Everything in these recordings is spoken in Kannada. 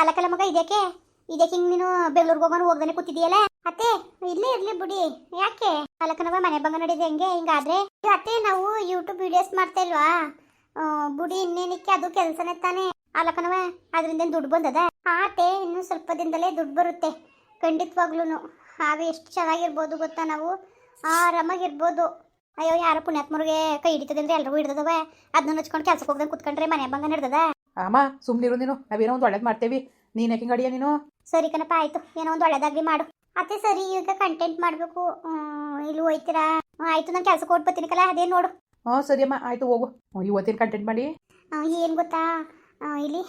ಅಲಕಲ್ಲ ಮಗ ಇದಕ್ಕೆ ಇದಕ್ಕೆ ಹಿಂಗ್ ನೀನು ಬೆಂಗಳೂರಿಗೆ ಹೋಗೋನು ಹೋಗ್ದಾನೆ ಕೂತಿದೀಯಲ್ಲ ಅತ್ತೆ, ಇಲ್ಲೇ ಇರ್ಲಿ ಬಿಡಿ. ಯಾಕೆ? ಅಲಕನವ ಮನೆ ಬಂಗ ನಡೀದೆ ಹೆಂಗೆ? ಹಿಂಗಾದ್ರೆ? ಅತ್ತೆ, ನಾವು ಯೂಟ್ಯೂಬ್ ವಿಡಿಯೋಸ್ ಮಾಡ್ತಾ ಇಲ್ವಾ? ಬುಡಿ, ಇನ್ನೇನಕ್ಕೆ? ಅದು ಕೆಲಸನೇ ತಾನೆ. ಅಲಕನವ ಅದರಿಂದ ದುಡ್ಡು ಬಂದದ? ಆತೆ ಇನ್ನು ಸ್ವಲ್ಪ ದಿನದಲ್ಲೇ ದುಡ್ಡು ಬರುತ್ತೆ. ಖಂಡಿತವಾಗ್ಲೂ ಹಾಗೆ ಎಷ್ಟು ಚೆನ್ನಾಗಿರ್ಬೋದು ಗೊತ್ತಾ ನಾವು? ಆರಾಮಾಗಿರ್ಬೋದು. ಅಯ್ಯೋ, ಯಾರು ಪುಣ್ಯಾತ್ಮರಿಗೆ ಕೈ ಹಿಡಿತದೆ ಅಂದ್ರೆ ಎಲ್ಲರಿಗೂ ಹಿಡ್ದದವ? ಅದನ್ನ ಹಚ್ಕೊಂಡು ಕೆಲ್ಸಕ್ಕೆ ಹೋಗ್ದಂಗೆ ಕುತ್ಕೊಂಡ್ರೆ ಮನೆ ಬಂಗ ಹಿಡ್ದದ ಅಮ್ಮ ಸುಮ್ಮನಿರು ನೀನು. ನಾವೇನೋ ಒಂದು ಒಳ್ಳೇದು ಮಾಡ್ತೇವಿ. ನೀನು ಯಾಕೆ ಅಡಿಯ ನೀನು? ಸರಿ ಕಣಪ್ಪ ಆಯ್ತು. ಏನೋ ಒಂದು ಒಳ್ಳೇದಾಗ್ಲಿ ಮಾಡು. ಅತ್ತೆ ಸರಿ ಈಗ ಕಂಟೆಂಟ್ ಮಾಡಬೇಕು. ಇಲ್ಲಿ ಹೋಯ್ತೀರಾ? ಆಯ್ತು ನಾನು ಕೆಲ್ಸಕ್ಕೆ ಕೊಟ್ಬತ್ತೀನಿ ಕಲ ಅದೇ ನೋಡು. ಹಾಂ ಸರಿ ಅಮ್ಮ ಆಯಿತು ಹೋಗು. ಇವತ್ತಿನ ಕಂಟೆಂಟ್ ಮಾಡಿ? ಏನು ಗೊತ್ತಾ? ಇಲ್ಲಿ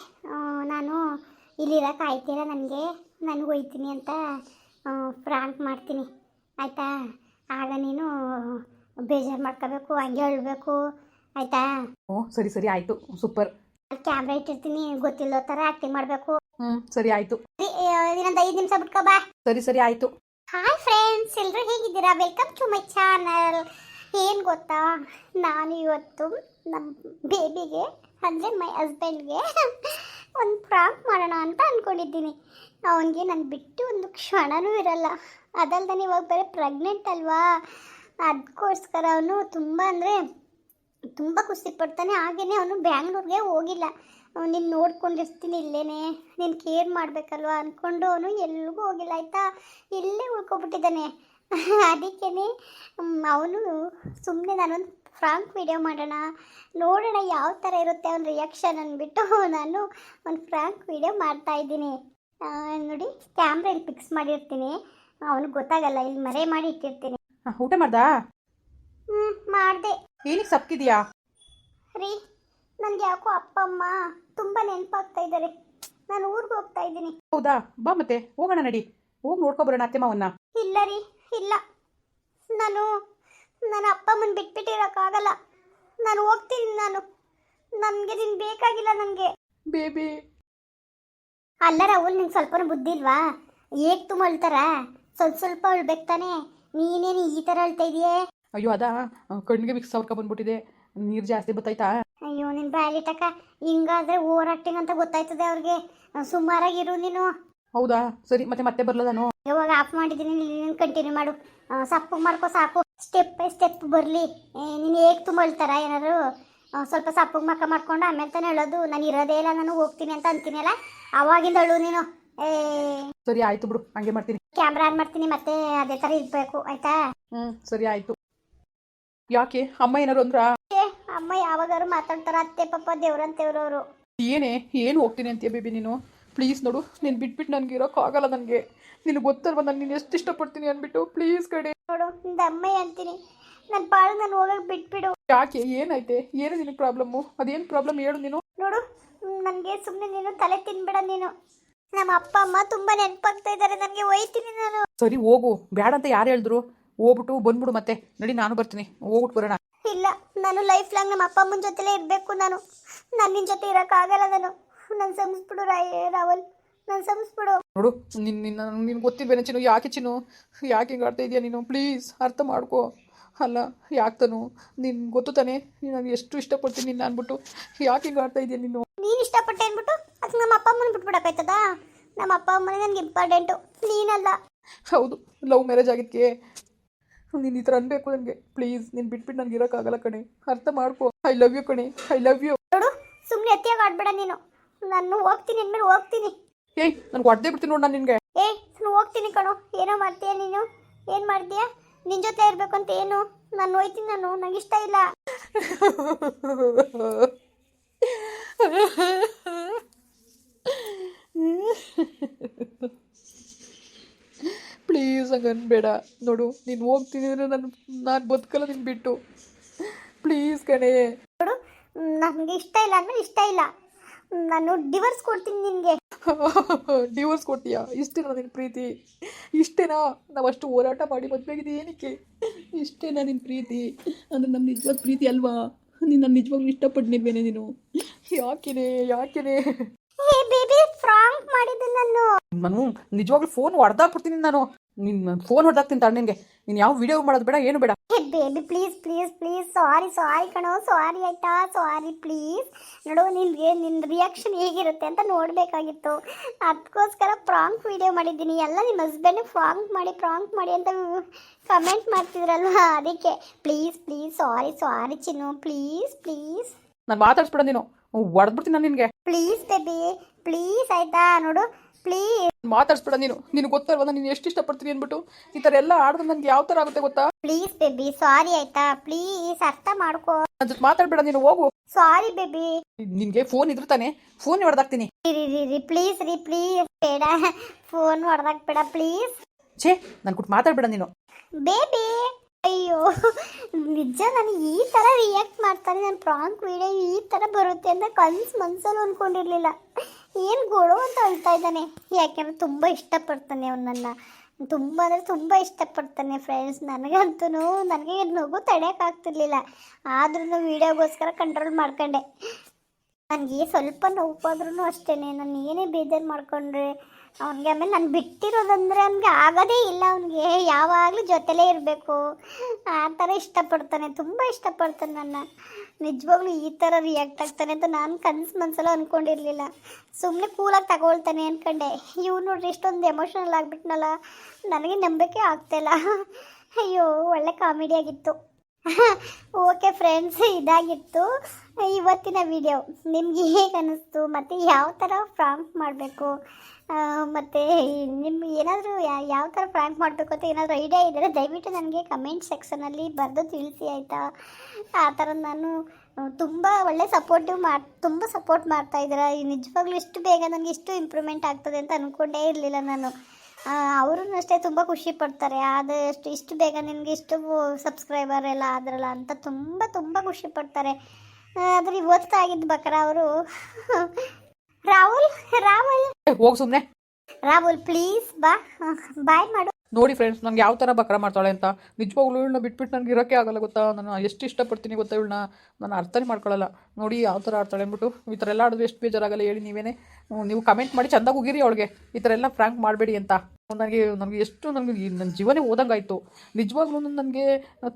ನಾನು ಇಲ್ಲಿರೋಕೆ ಆಯ್ತೀರ ನನಗೆ ನನಗೆ ಹೋಯ್ತೀನಿ ಅಂತ ಫ್ರಾಂಕ್ ಮಾಡ್ತೀನಿ. ಆಯಿತಾ? ಆಗ ನೀನು ಬೇಜಾರು ಮಾಡ್ಕೋಬೇಕು ಹಂಗೆ ಹೇಳಬೇಕು. ಆಯಿತಾ? ಓ ಸರಿ ಸರಿ ಆಯಿತು. ಸೂಪರ್. ಕ್ಯಾಮ್ರಾ ಇಟ್ಟಿರ್ತೀನಿ ಗೊತ್ತಿಲ್ಲೋ ಥರ ಆಕ್ಟಿಂಗ್ ಮಾಡಬೇಕು. ಹ್ಮ್ ಸರಿ ಆಯ್ತು. ಇನ್ನೊಂದು ಐದು ನಿಮಿಷ ಬಿಟ್ಕೋ ಬಾ. ಸರಿ ಸರಿ ಆಯ್ತು. ಹಾಯ್ ಫ್ರೆಂಡ್ಸ್ ಎಲ್ಲರೂ ಹೇಗಿದ್ದೀರಾ? ವೆಲ್ಕಮ್ ಟು ಮೈ ಚಾನಲ್ ಏನು ಗೊತ್ತಾ? ನಾನು ಇವತ್ತು ನಮ್ಮ ಬೇಬಿಗೆ ಅಂದರೆ ಮೈ ಹಸ್ಬೆಂಡ್ಗೆ ಒಂದು ಪ್ರಾಂಕ್ ಮಾಡೋಣ ಅಂತ ಅಂದ್ಕೊಂಡಿದ್ದೀನಿ ಅವನಿಗೆ ನಾನು ಬಿಟ್ಟು ಒಂದು ಕ್ಷಣನೂ ಇರಲ್ಲ. ಅದಲ್ದೆ ಇವಾಗ ಬೇರೆ ಪ್ರೆಗ್ನೆಂಟ್ ಅಲ್ವಾ? ಅದಕ್ಕೋಸ್ಕರ ಅವನು ತುಂಬ ಅಂದರೆ ತುಂಬ ಖುಷಿ ಪಡ್ತಾನೆ. ಹಾಗೇ ಅವನು ಬ್ಯಾಂಗ್ಳೂರ್ಗೆ ಹೋಗಿಲ್ಲ. ನೀನು ನೋಡ್ಕೊಂಡಿರ್ತೀನಿ ಇಲ್ಲೇನೆ? ನೀನು ಕೇರ್ ಮಾಡಬೇಕಲ್ವ? ಅಂದ್ಕೊಂಡು ಅವನು ಎಲ್ಲಿಗೂ ಹೋಗಿಲ್ಲ ಆಯಿತಾ? ಇಲ್ಲೇ ಉಳ್ಕೊಬಿಟ್ಟಿದ್ದಾನೆ. ಅದಕ್ಕೇ ಅವನು ಸುಮ್ಮನೆ ನಾನೊಂದು ಫ್ರಾಂಕ್ ವಿಡಿಯೋ ಮಾಡೋಣ. ನೋಡೋಣ ಯಾವ ಥರ ಇರುತ್ತೆ ಅವನ ರಿಯಾಕ್ಷನ್ ಅಂದ್ಬಿಟ್ಟು ನಾನು ಒಂದು ಫ್ರಾಂಕ್ ವಿಡಿಯೋ ಮಾಡ್ತಾ ಇದ್ದೀನಿ. ನೋಡಿ ಕ್ಯಾಮ್ರಾ ಇಲ್ಲಿ ಫಿಕ್ಸ್ ಮಾಡಿರ್ತೀನಿ. ಅವನಿಗೆ ಗೊತ್ತಾಗಲ್ಲ ಇಲ್ಲಿ ಮರೆ ಮಾಡಿ ಇಟ್ಟಿರ್ತೀನಿ. ಊಟ ಮಾಡ್ದಾ? ಹ್ಞೂ ಮಾಡಿದೆ. ಏನಕ್ಕೆ ಸಪ್ಕಿದ್ಯಾ? ರೀ ನನಗೆ ಯಾಕೋ ಅಪ್ಪ ಅಮ್ಮ ತುಂಬ ನೆನಪಾಗ್ತಾ ಇದ್ದಾರೆ. ನಾನು ಊರಿಗೆ ಹೋಗ್ತಾ ಇದ್ದೀನಿ. ಹೌದಾ? ಬಾ ಮತ್ತೆ ಹೋಗೋಣ ನಡಿ. ಹೋಗಿ ನೋಡ್ಕೊಬರೋಣ ಅತ್ತೆ ಮಾವನ್ನ. ಇಲ್ಲ ರೀ ಇಲ್ಲ. ನಾನು ನನ್ನ ಅಪ್ಪ ಅಮ್ಮನ ಬಿಟ್ಬಿಟ್ಟಿರೋಕ್ಕಾಗಲ್ಲ ನಾನು ಹೋಗ್ತೀನಿ ನಾನು. ನನಗೆ ನಿನ್ ಬೇಕಾಗಿಲ್ಲ ನನಗೆ ಬೇಬಿ. ಅಲ್ಲ ರಾಹುಲ್ ನಿಂಗೆ ಸ್ವಲ್ಪ ಬುದ್ಧಿ ಇಲ್ವಾ? ಏಕ್ ತುಂಬ ಅಳ್ತಾರ. ಸ್ವಲ್ಪ ಸ್ವಲ್ಪ ಅಳ್ಬೇಕು ತಾನೆ. ನೀನೇನು ಈ ಥರ ಅಳ್ತಾ ಇದೆಯೇ? ಅಯ್ಯೋ ಅದಾ? ಕಣ್ಣಿಗೆ ವಿಕ್ಸ್ ಅವ್ರಕ ಬಂದ್ಬಿಟ್ಟಿದೆ. ನೀರು ಜಾಸ್ತಿ ಬತ್ತಾಯ್ತಾ ಅಯ್ಯೋ ನಿನ್ ಬ್ಯಾಲಿಟಕ ಹಿಂಗಾದ್ರೆ ಓವರ್ ಆಕ್ಟಿಂಗ್ ಅಂತ ಗೊತ್ತಾಯ್ತದೆ ಅವ್ರಿಗೆ. ಸುಮಾರಾಗಿರು ನೀನು. ಹೌದಾ? ಸರಿ ಮತ್ತೆ ಮತ್ತೆ ಬರಲ್ಲ ಯಾವಾಗ ಇವಾಗ ಆಫ್ ಮಾಡಿದೀನಿ ನೀನು ಕಂಟಿನ್ಯೂ ಮಾಡು. ಸಪ್ಪು ಮಾಡ್ಕೊ ಸಾಕು. ಸ್ಟೆಪ್ ಬೈ ಸ್ಟೆಪ್ ಬರಲಿ. ನೀನು ಹೇಗೆ ತುಂಬ ಹೇಳ್ತಾರ ಏನಾದ್ರು ಸ್ವಲ್ಪ ಸಪ್ಪಗೆ ಮಕ್ಕ ಮಾಡ್ಕೊಂಡು ಆಮೇಲೆ ತಾನೇ ಹೇಳೋದು. ನಾನು ಇರೋದೇ ಇಲ್ಲ ನಾನು ಹೋಗ್ತೀನಿ ಅಂತ ಅಂತೀನಲ್ಲ? ಅವಾಗಿಂದ ಅಳು ನೀನು. ಏ. ಸರಿ ಆಯ್ತು ಬಿಡು ಹಂಗೆ ಮಾಡ್ತೀನಿ. ಕ್ಯಾಮ್ರಾ ಆನ್ ಮಾಡ್ತೀನಿ ಮತ್ತೆ ಅದೇ ತರ ಇರ್ಬೇಕು ಆಯ್ತಾ? ಹ್ಮ್ ಸರಿ ಆಯಿತು. ಯಾಕೆ? ಅಮ್ಮ ಏನಾರು ಅಂದ್ರ? ಏ ಅಮ್ಮ ಯಾವಾಗಾರು ಮಾತಾಡ್ತಾರ ಅತ್ತೆ ಪಾಪ ದೇವ್ರಂತೇವ್ರವ್ರು ಏನೇ ಏನು ಹೋಗ್ತೀನಿ ಅಂತೀಯ ಬೇಬಿ ನೀನು? ಪ್ಲೀಸ್ ನೋಡು ನೀನು ಬಿಟ್ಬಿಟ್ಟು ನನಗೆ ಇರೋಕ್ಕಾಗಲ್ಲ ನನಗೆ. ನಿನಗೆ ಗೊತ್ತಲ್ವ ನಾನು ನೀನು ಎಷ್ಟು ಇಷ್ಟಪಡ್ತೀನಿ ಅಂದ್ಬಿಟ್ಟು ಪ್ಲೀಸ್ ಕಡೆ ನೋಡು ನಿಂದ ಅಮ್ಮ ಅಂತೀನಿ. ನನ್ನ ಪಾಳು ನಾನು ಹೋಗಕ್ ಬಿಟ್ಬಿಡು. ಯಾಕೆ ಏನೈತೆ ಏನು ನಿನಗೆ ಪ್ರಾಬ್ಲಮ್ಮು? ಅದೇನು ಪ್ರಾಬ್ಲಮ್ ಹೇಳು ನೀನು? ನೋಡು ನನಗೆ ಸುಮ್ಮನೆ ನೀನು ತಲೆ ತಿನ್ಬೇಡ ನೀನು. ನಮ್ಮ ಅಪ್ಪ ಅಮ್ಮ ತುಂಬಾ ನೆನಪಾಗ್ತಾ ಇದ್ದಾರೆ ನನಗೆ ಒಯ್ತೀನಿ ನಾನು. ಸರಿ ಹೋಗು. ಬೇಡ ಅಂತ ಯಾರು ಹೇಳಿದ್ರು? ಹೋಗ್ಬಿಟ್ಟು ಬಂದ್ಬಿಡು ಮತ್ತೆ. ನಡಿ ನಾನು ಬರ್ತೀನಿ. ಹೋಗ್ಬಿಟ್ಟು ಬರೋಣ. ಇಲ್ಲ ನಾನು ಲೈಫ್ ಲಾಂಗ್ ನಮ್ಮ ಅಪ್ಪ ಅಮ್ಮನ ಜೊತೆಲೇ ಇರಬೇಕು ನಾನು. ನಾನು ನಿನ್ನ ಜೊತೆ ಇರೋಕ್ಕಾಗಲ್ಲ ನಾನು. ನನ್ನ ಸಂಸ್ಬಿಡು ರಾಯ್ ರಾವಲ್ ನನ್ನ ಸಂಸ್ಬಿಡು. ನೋಡು ನಿನ್ನ ನಿನ್ನ ನಿನ್ಗೆ ಗೊತ್ತಿಲ್ವೇನೆ ಚಿನ್ನು? ಯಾಕೆ ಚಿನ್ನು? ಯಾಕೆ ಹಿಂಗೆ ಆಡ್ತಾ ಇದೆಯಾ ನೀನು? ಪ್ಲೀಸ್ ಅರ್ಥ ಮಾಡ್ಕೋ. ಅಲ್ಲ ಯಾಕೆ ತಾನು? ನಿನ್ ಗೊತ್ತು ತಾನೆ? ನಾನು ಎಷ್ಟು ಇಷ್ಟಪಡ್ತೀನಿ ನಿನ್ನ ಅಂದ್ಬಿಟ್ಟು ಯಾಕೆ ಹಿಂಗೆ ಆಡ್ತಾ ಇದೆಯಾ ನೀನು? ನೀನು ಇಷ್ಟಪಟ್ಟೆ ಅಂದ್ಬಿಟ್ಟು ಅದಕ್ಕೆ ನಮ್ಮ ಅಪ್ಪ ಅಮ್ಮನ ಬಿಟ್ಬಿಡಕ್ಕಾಯ್ತದ? ನಮ್ಮ ಅಪ್ಪ ಅಮ್ಮನೇ ನನಗೆ ಇಂಪಾರ್ಟೆಂಟು ನೀನಲ್ಲ. ಹೌದು ಲವ್ ಮ್ಯಾರೇಜ್ ಆಗಿದ್ದಕ್ಕೆ ನೀನು ಈ ಥರ ಅನ್ಬೇಕು ನನಗೆ ಪ್ಲೀಸ್ ನೀನು ಬಿಟ್ಬಿಟ್ಟು ನನಗೆ ಇರೋಕ್ಕಾಗಲ್ಲ ಕಣೆ. ಅರ್ಥ ಮಾಡ್ಕೊ. ಐ ಲವ್ ಯು ಕಣೆ. ಐ ಲವ್ ಯು ನೋಡು ಸುಮ್ಮನೆ ಎತ್ತಿಯಾಗ ಆಡ್ಬೇಡ ನೀನು. ನಾನು ಹೋಗ್ತೀನಿ ಇನ್ಮೇಲೆ ಹೋಗ್ತೀನಿ. ಏಯ್ ನನ್ಗೆ ಹೊಡೆದೇ ಬಿಡ್ತೀನಿ ನೋಡು ನಾನು ನಿನಗೆ. ಏಯ್ ನಾನು ಹೋಗ್ತೀನಿ ಕಣೋ. ಏನೋ ಮಾಡ್ತೀಯ ನೀನು? ಏನು ಮಾಡ್ತೀಯ? ನಿನ್ನ ಜೊತೆ ಇರಬೇಕು ಅಂತ ಏನು? ನಾನು ಹೋಯ್ತೀನಿ ನಾನು. ನನಗೆ ಇಷ್ಟ ಇಲ್ಲ. ಪ್ಲೀಸ್ ಹಂಗೆ ಅನ್ಬೇಡ ನೋಡು ನೀನು ಹೋಗ್ತೀನಿ ಅಂದರೆ ನಾನು ನಾನು ಬದುಕಲ್ಲ ನಿನ್ ಬಿಟ್ಟು. ಪ್ಲೀಸ್ ಕಣೆ. ನೋಡು ನನಗೆ ಇಷ್ಟ ಇಲ್ಲ ಅಂದ್ರೆ ಇಷ್ಟ ಇಲ್ಲ. ನಾನು ಡಿವೋರ್ಸ್ ಕೊಡ್ತೀನಿ ನಿನಗೆ. ಡಿವೋರ್ಸ್ ಕೊಡ್ತೀಯಾ? ಇಷ್ಟೇನಾ ನಿನ್ನ ಪ್ರೀತಿ? ಇಷ್ಟೇನಾ? ಅಷ್ಟು ಹೋರಾಟ ಮಾಡಿ ಮದುವೆಗಿದೆ ಏನಕ್ಕೆ? ಇಷ್ಟೇನಾ ನಿನ್ನ ಪ್ರೀತಿ? ಅಂದರೆ ನಮ್ಮ ನಿಜವಾದ ಪ್ರೀತಿ ಅಲ್ವಾ? ನೀನು ನಾನು ನಿಜವಾಗ್ಲೂ ಇಷ್ಟಪಟ್ಟಿಲ್ವೇನೆ ನೀನು. ಯಾಕೆನೆ ಯಾಕೆನೆ? ಹೇ ಬೇಬಿ ಫ್ರಾಂಕ್ ಮಾಡಿದ್ದು ನಾನು. ನಾನು ನಿಜವಾಗ್ಲೂ ಫೋನ್ ಹೊಡೆದಾಕ್ಬಿಡ್ತೀನಿ ನಾನು. ನಿನ್ನ ಫೋನ್ ಹೊಡೆದಾಕ್ತೀನಿ ತಾಳು ನಿನಗೆ. ನೀನು ಯಾವ ವಿಡಿಯೋ ಮಾಡೋದು ಬೇಡ ಏನು ಬೇಡ. Hey baby please please please sorry sorry ಕಣೋ ಸಾರಿ ಆಯ್ತಾ ಸಾರಿ ಪ್ಲೀಸ್ ನೋಡು ನಿನ್ಗೆ ನಿನ್ನ ರಿಯಾಕ್ಷನ್ ಹೇಗಿರುತ್ತೆ ಅಂತ ನೋಡಬೇಕಾಗಿತ್ತು. ಅದಕ್ಕೋಸ್ಕರ ಪ್ರಾಂಕ್ ವಿಡಿಯೋ ಮಾಡಿದ್ದೀನಿ. ಎಲ್ಲ ನಿಮ್ಮ ಹಸ್ಬೆಂಡ್ ಪ್ರಾಂಕ್ ಮಾಡಿ ಪ್ರಾಂಕ್ ಮಾಡಿ ಅಂತ ಕಮೆಂಟ್ ಮಾಡ್ತಿದ್ರಲ್ವಾ? ಅದಕ್ಕೆ ಪ್ಲೀಸ್ ಪ್ಲೀಸ್ ಸಾರಿ ಸಾರಿ ಚಿನ್ನು ಪ್ಲೀಸ್ ಪ್ಲೀಸ್ ನಾನು ಮಾತಾಡ್ಸ್ಬಿಡ ನೀನು. ಹೊಡೆದ್ಬಿಡ್ತೀನಿ ನಾನು ನಿನಗೆ. ಪ್ಲೀಸ್ ಬೇಬಿ ಪ್ಲೀಸ್ ಆಯ್ತಾ ನೋಡು ಪ್ಲೀಸ್. ಮಾತಾಡ್ಸ್ಬೇಡ ನೀನು. ನಿನಗೆ ಗೊತ್ತಲ್ವಾ ನಾನು ಎಷ್ಟು ಇಷ್ಟಪಡ್ತೀನಿ ಅಂದ್ಬಿಟ್ಟು? ಈ ಥರ ಎಲ್ಲ ಆಡಿದ್ರೆ ನನಗೆ ಯಾವ ಥರ ಆಗುತ್ತೆ ಗೊತ್ತಾ? ಪ್ಲೀಸ್ ಬೇಬಿ ಸಾರಿ ಆಯ್ತಾ? ಪ್ಲೀಸ್ ಅರ್ಥ ಮಾಡ್ಕೋ. ಅದಕ್ಕೆ ಜೊತೆ ಮಾತಾಡ್ಬೇಡ ನೀನು ಹೋಗು. Sorry baby. ನಿನಗೆ ಫೋನ್ ಇದ್ರು ತಾನೆ ಫೋನ್ ಹೊಡೆದಾಕ್ತೀನಿ. ರೀ ರೀ ರೀ ಪ್ಲೀಸ್ ರೀ ಪ್ಲೀಸ್. ಬೇಡ ಫೋನ್ ಹೊಡೆದಾಕ್ ಬೇಡ ಪ್ಲೀಸ್. ಛೇ ನನ್ನ ಕೊಟ್ಟು ಮಾತಾಡ್ಬೇಡ ನೀನು. ಬೇಬಿ ಅಯ್ಯೋ ನಿಜ ನಾನು ಈ ಥರ ರಿಯಾಕ್ಟ್ ಮಾಡ್ತಾನೆ ನನ್ನ ಪ್ರಾಂಕ್ ವಿಡಿಯೋ ಈ ಥರ ಬರುತ್ತೆ ಅಂತ ಕನ್ಸ್ ಮನ್ಸಲ್ಲಿ ಅಂದ್ಕೊಂಡಿರ್ಲಿಲ್ಲ ಏನು ಗೊಳು ಅಂತ ಹೇಳ್ತಾ ಇದ್ದಾನೆ. ಯಾಕೆಂದ್ರೆ ತುಂಬ ಇಷ್ಟಪಡ್ತಾನೆ ಅವನನ್ನು ತುಂಬ ಅಂದರೆ ತುಂಬ ಇಷ್ಟಪಡ್ತಾನೆ ಫ್ರೆಂಡ್ಸ್ ನನಗಂತೂ ನನಗೆ ನಗು ತಡೆಯೋಕ್ಕಾಗ್ತಿರ್ಲಿಲ್ಲ ಆದ್ರೂ ವೀಡಿಯೋಗೋಸ್ಕರ ಕಂಟ್ರೋಲ್ ಮಾಡ್ಕೊಂಡೆ. ನನಗೆ ಸ್ವಲ್ಪ ನೋವಾದ್ರೂ ಅಷ್ಟೇ ನಾನು ಏನೇ ಬೇಜಾರು ಮಾಡ್ಕೊಂಡ್ರೆ ಅವನಿಗೆ ಆಮೇಲೆ ನಾನು ಬಿಟ್ಟಿರೋದಂದ್ರೆ ಅವನಿಗೆ ಆಗೋದೇ ಇಲ್ಲ. ಅವನಿಗೆ ಯಾವಾಗಲೂ ಜೊತೆಲೇ ಇರಬೇಕು. ಆ ಥರ ಇಷ್ಟಪಡ್ತಾನೆ, ತುಂಬ ಇಷ್ಟಪಡ್ತಾನೆ ನನ್ನ. ನಿಜವಾಗ್ಲೂ ಈ ಥರ ರಿಯಾಕ್ಟ್ ಆಗ್ತಾನೆ ಅಂತ ನಾನು ಕನಸು ಮನ್ಸಲ್ಲ ಅಂದ್ಕೊಂಡಿರಲಿಲ್ಲ ಸುಮ್ಮನೆ ಕೂಲಾಗಿ ತಗೊಳ್ತಾನೆ ಅಂದ್ಕೊಂಡೆ ಇವ್ನು ನೋಡ್ರಿ, ಇಷ್ಟೊಂದು ಎಮೋಷನಲ್ ಆಗಿಬಿಟ್ನಲ್ಲ. ನನಗೆ ನಂಬಿಕೆ ಆಗ್ತಾಯಿಲ್ಲ ಅಯ್ಯೋ, ಒಳ್ಳೆ ಕಾಮಿಡಿ ಆಗಿತ್ತು. ಓಕೆ ಫ್ರೆಂಡ್ಸ್ ಇದಾಗಿತ್ತು. ಇವತ್ತಿನ ವಿಡಿಯೋ ನಿಮಗೆ ಹೇಗೆ ಅನ್ನಿಸ್ತು ಮತ್ತು ಯಾವ ಥರ ಫ್ರಾಂಕ್ ಮಾಡಬೇಕು? ಮತ್ತು ನಿಮ್ಗೆ ಏನಾದರೂ ಯಾವ ಥರ ಫ್ರಾಂಕ್ ಮಾಡಬೇಕು ಅಂತ ಏನಾದರೂ ಐಡಿಯಾ ಇದ್ದರೆ ದಯವಿಟ್ಟು ನನಗೆ ಕಮೆಂಟ್ ಸೆಕ್ಷನಲ್ಲಿ ಬರೆದು ತಿಳಿಸಿ, ಆಯಿತಾ? ಆ ಥರ ನಾನು ತುಂಬ ಒಳ್ಳೆ ಸಪೋರ್ಟಿವ್ ಮಾಡಿ, ತುಂಬ ಸಪೋರ್ಟ್ ಮಾಡ್ತಾ ಇದ್ದೀರಾ. ನಿಜವಾಗ್ಲೂ ಇಷ್ಟು ಬೇಗ ನನಗೆ ಇಷ್ಟು ಇಂಪ್ರೂವ್ಮೆಂಟ್ ಆಗ್ತದೆ ಅಂತ ಅಂದ್ಕೊಂಡೇ ಇರಲಿಲ್ಲ ನಾನು. ಅವರು ಅಷ್ಟೇ ತುಂಬ ಖುಷಿ ಪಡ್ತಾರೆ. ಆದಷ್ಟು ಇಷ್ಟು ಬೇಗ ನಿನಗೆ ಇಷ್ಟು ಸಬ್ಸ್ಕ್ರೈಬರ್ ಎಲ್ಲ ಆದ್ರಲ್ಲ ಅಂತ ತುಂಬ ತುಂಬ ಖುಷಿ ಪಡ್ತಾರೆ. ಆದ್ರೆ ಇವತ್ತು ಆಗಿದ್ದು ಬಕರ ಅವರು. ರಾಹುಲ್ ರಾಹುಲ್. ಹೋಗಿ ಸುಮ್ಮನೆ ರಾಹುಲ್ ಪ್ಲೀಸ್ ಬಾ. ಬಾಯ್ ಮಾಡು. ನೋಡಿ ಫ್ರೆಂಡ್ಸ್ ನಂಗೆ ಯಾವ ಥರ ಬಕ್ರ ಮಾಡ್ತಾಳೆ ಅಂತ. ನಿಜವಾಗ್ಲೂ ಇವಳನ್ನ ಬಿಟ್ಬಿಟ್ಟು ನನಗೆ ಇರೋಕ್ಕೆ ಆಗಲ್ಲ ಗೊತ್ತಾ? ನಾನು ಎಷ್ಟು ಇಷ್ಟಪಡ್ತೀನಿ ಗೊತ್ತಾ ಇವಳನ್ನ? ನಾನು ಅರ್ಥನೇ ಮಾಡ್ಕೊಳ್ಳಲ್ಲ ನೋಡಿ ಯಾವ ಥರ ಆಡ್ತಾಳೆ ಅಂದ್ಬಿಟ್ಟು ಈ ಥರ ಎಲ್ಲ ಆಡಿದ್ರೆ ಎಷ್ಟು ಬೇಜಾರಾಗಲ್ಲ ಹೇಳಿ ನೀವೇನೇ. ನೀವು ಕಮೆಂಟ್ ಮಾಡಿ ಚೆಂದಾಗಿ ಹೋಗಿರಿ ಅವಳಿಗೆ. ಈ ಥರ ಎಲ್ಲ ಫ್ರ್ಯಾಂಕ್ ಮಾಡಬೇಡಿ ಅಂತ. ನನಗೆ ನನಗೆ ಎಷ್ಟು ನನಗೆ ನನ್ನ ಜೀವನೇ ಆಯಿತು. ನಿಜವಾಗ್ಲೂ ನನಗೆ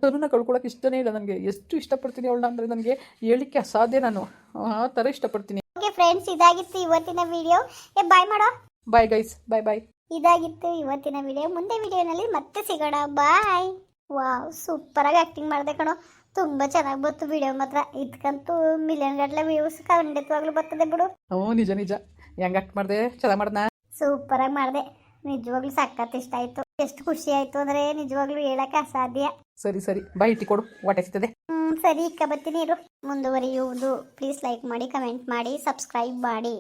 ತರುಣ ಕಳ್ಕೊಳ್ಳೋಕೆ ಇಷ್ಟನೇ ಇಲ್ಲ ನನಗೆ ಎಷ್ಟು ಇಷ್ಟಪಡ್ತೀನಿ ಅವಳನ್ನ ಅಂದರೆ ನನಗೆ ಹೇಳಿಕ್ಕೆ ಅಸಾಧ್ಯ ನಾನು. ಆ ಥರ ಇಷ್ಟಪಡ್ತೀನಿ. ಓಕೆ ಫ್ರೆಂಡ್ಸ್ ಇದಾಗಿತ್ತು ಇವತ್ತಿನ ವಿಡಿಯೋ ಏ ಬಾಯ್ ಮಾಡೋ. ಬಾಯ್ ಗೈಸ್ ಬಾಯ್ ಬಾಯ್ ಇದಾಗಿತ್ತು ಇವತ್ತಿನ ವಿಡಿಯೋ ಮುಂದೆ ವಿಡಿಯೋನಲ್ಲಿ ಮತ್ತೆ ಸಿಗೋಣ. ಬಾಯ್ ವಾವ್ ಸೂಪರಾಗಿ ಆಕ್ಟಿಂಗ್ ಮಾಡಿದೆ ಕಣೋ. ತುಂಬ ಚೆನ್ನಾಗಿ ಬಂತು ವಿಡಿಯೋ ಮಾತ್ರ. ಇದ್ಕಂತೂ ಮಿಲಿಯನ್ ಗಟ್ಟಲೆ ವ್ಯೂಸ್ ಖಂಡಿತವಾಗ್ಲೂ ಬರ್ತದೆ ಬಿಡು. ಓ ನಿಜ ನಿಜ. ಹೆಂಗ್ ಆಕ್ಟ್ ಮಾಡಿದೆ? ಚೆನ್ನಾಗಿ ಮಾಡ್ದಾ? ಸೂಪರಾಗಿ ಮಾಡಿದೆ. ನಿಜವಾಗ್ಲೂ ಸಖತ್ ಇಷ್ಟ ಆಯ್ತು. ಎಷ್ಟು ಖುಷಿ ಆಯ್ತು ಅಂದ್ರೆ ನಿಜವಾಗ್ಲೂ ಹೇಳಕ್ಕೆ ಅಸಾಧ್ಯ. ಸರಿ ಸರಿ. ಬಾಯ್ ಇಟ್ಟಿ ಕೊಡು. ಹೊಟ್ಟೆ ಸಿಗ್ತದೆ ಹ್ಮ್ ಸರಿ ಇಕ್ಕ ಬರ್ತೀನಿ ಇರು. ಮುಂದುವರಿಯುವುದು. ಪ್ಲೀಸ್ ಲೈಕ್ ಮಾಡಿ ಕಮೆಂಟ್ ಮಾಡಿ ಸಬ್ಸ್ಕ್ರೈಬ್ ಮಾಡಿ.